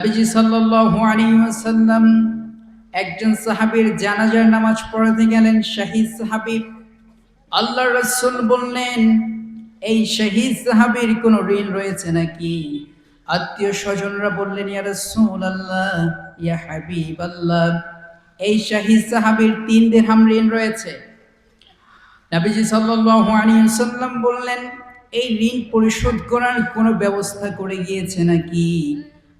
নবীজি সাল্লাল্লাহু একজন সাহাবীর জানাজার নামাজ পড়াতে গেলেন, শহীদ সাহাবী। আল্লাহ রাসূল বললেন, এই শহীদ সাহাবীর কোনো ঋণ রয়েছে নাকি? আত্মীয় স্বজনরা বললেন, ইয়া এই শহীদ সাহাবীর তিন দিরহাম ঋণ রয়েছে। নবীজি ওয়াসাল্লাম বললেন, এই ঋণ পরিশোধ করার কোনো ব্যবস্থা করে গিয়েছে নাকি?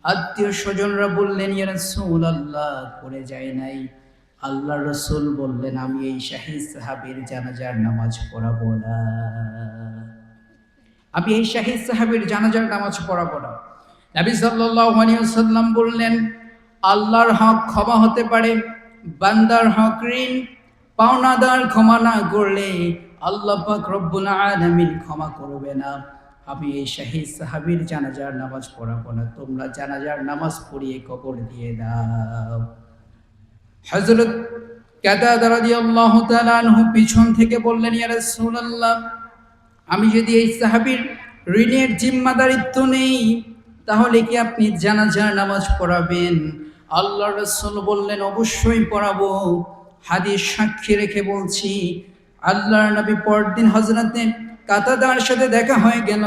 আত্মীয় স্বজনরা বললেন রাসূলুল্লাহ করে যায় নাই। আল্লাহ রসুল বললেন, আমি এই শাহিদ সাহাবীর জানাজার নামাজ পড়াবো না। আমি এই শাহিদ সাহাবীর জানাজার নামাজ পড়াবো না। নবী ওয়াসাল্লাম বললেন, আল্লাহর হক ক্ষমা হতে পারে, বান্দার হক ঋণ, পাওনাদার ক্ষমা না করলে আল্লাহ রব্বুল আলামিন ক্ষমা করবে না। আমি এই শাহিদ সাহাবীর জানাজার নামাজ পড়াবো না, তোমরা জানাজার নামাজ পড়িয়ে কবর দিয়ে দাও। আনহু পিছন থেকে বললেন আমি যদি এই সাহাবীর ঋণের জিম্মাদারিত্ব নেই, তাহলে কি আপনি জানাজার নামাজ পড়াবেন? আল্লাহ রসুল বললেন, অবশ্যই পড়াবো। হাদিস সাক্ষী রেখে বলছি, আল্লাহর নবী পরদিন হজরতে কাতাদার সাথে দেখা হয়ে গেল।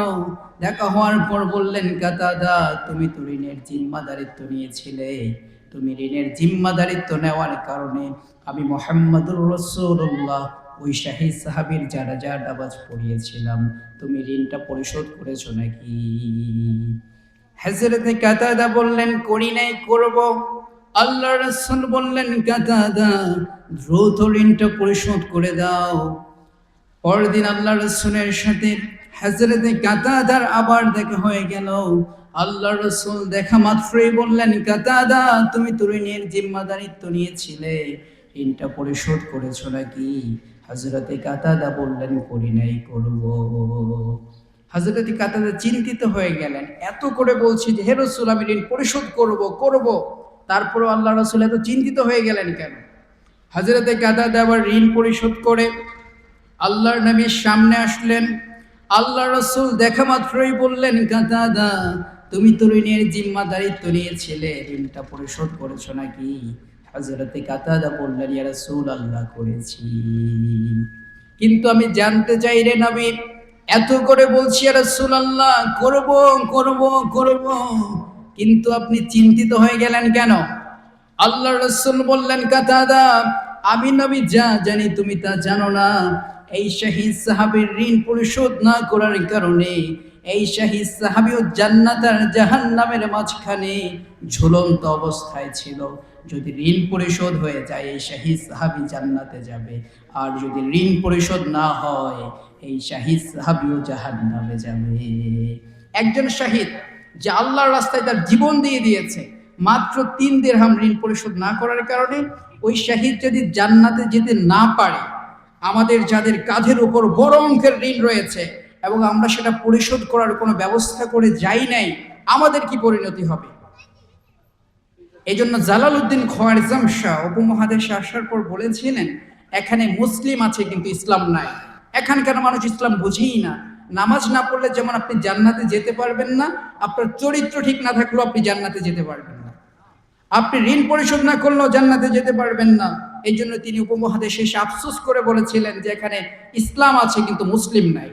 দেখা হওয়ার পর বললেন, কাতাদা, তুমি তো ঋণের জিম্মাদারিত্ব নিয়েছিলে। তুমি ঋণের জিম্মাদারিত্ব নেওয়ার কারণে আমি মোহাম্মদুর রসুল্লাহ ওই শাহিদ সাহাবির যারা যা নামাজ পড়িয়েছিলাম। তুমি ঋণটা পরিশোধ করেছ নাকি? হজরতে কাতাদা বললেন, করি নাই, করব। আল্লাহ রসুল বললেন, কাতাদা, দ্রুত ঋণটা পরিশোধ করে দাও। পরদিন আল্লাহ রসুলের সাথে হজরতে কাতাদার আবার দেখা হয়ে গেল। আল্লাহ রসুল দেখা মাত্রই বললেন, কাতাদা, তুমি তো ঋণের জিম্মাদারিত্ব নিয়েছিলে। ঋণটা পরিশোধ করেছ নাকি? হজরতে কাতাদা বললেন, করি নাই, করব। হজরতে কাতাদা চিন্তিত হয়ে গেলেন। এত করে বলছি যে, হে রসুল, আমি ঋণ পরিশোধ করব করব। তারপরও আল্লাহ রসুল এত চিন্তিত হয়ে গেলেন কেন? হজরতে কাতাদা আবার ঋণ পরিশোধ করে আল্লাহর নবীর সামনে আসলেন। আল্লাহ রসুল দেখা মাত্রই বললেন, কাতাদা, তুমি তো জিম্মাদারিত্ব নিয়েছিলে, ঋণটা পরিশোধ করেছ নাকি? হজরতে কাতাদা বললেন, ইয়া আল্লাহ করেছি। কিন্তু আমি জানতে চাই রে নবী, এত করে বলছি রাসূল আল্লাহ করব করব করব। কিন্তু আপনি চিন্তিত হয়ে গেলেন কেন? আল্লাহ রসুল বললেন, কাতাদা, আমি নবী যা জানি তুমি তা জানো না। এই শাহিদ সাহাবের ঋণ পরিশোধ না করার কারণে, এই শাহিদ সাহাবিও জান্নাত আর জাহান্নামের মাঝখানে ঝুলন্ত অবস্থায় ছিল। যদি ঋণ পরিশোধ হয়ে যায়, এই শাহিদ সাহাবি জান্নাতে যাবে। আর যদি ঋণ পরিশোধ না হয়, এই শাহিদ সাহাবিও জাহান্নামে যাবে। একজন শাহিদ যে আল্লাহর রাস্তায় তার জীবন দিয়ে দিয়েছে, মাত্র তিন দেড়হাম ঋণ পরিশোধ না করার কারণে, ওই শাহিদ যদি জান্নাতে যেতে না পারে আমাদের যাদের কাঁধের উপর বড় অঙ্কের ঋণ রয়েছে এবং আমরা সেটা পরিশোধ করার কোনো ব্যবস্থা করে যাই নাই, আমাদের কি পরিণতি হবে? এই জন্য জালাল উদ্দিন খোয়ারিজাম শাহ উপমহাদেশে আসার পর বলেছিলেন, এখানে মুসলিম আছে কিন্তু ইসলাম নাই। এখানকার মানুষ ইসলাম বুঝেই না? নামাজ না পড়লে যেমন আপনি জান্নাতে যেতে পারবেন না, আপনার চরিত্র ঠিক না থাকলেও আপনি জান্নাতে যেতে পারবেন না। আপনি ঋণ পরিশোধ না করলেও জান্নাতে যেতে পারবেন না। এই জন্য তিনি উপমহাদেশে এসে আফসোস করে বলেছিলেন যে এখানে ইসলাম আছে কিন্তু মুসলিম নাই।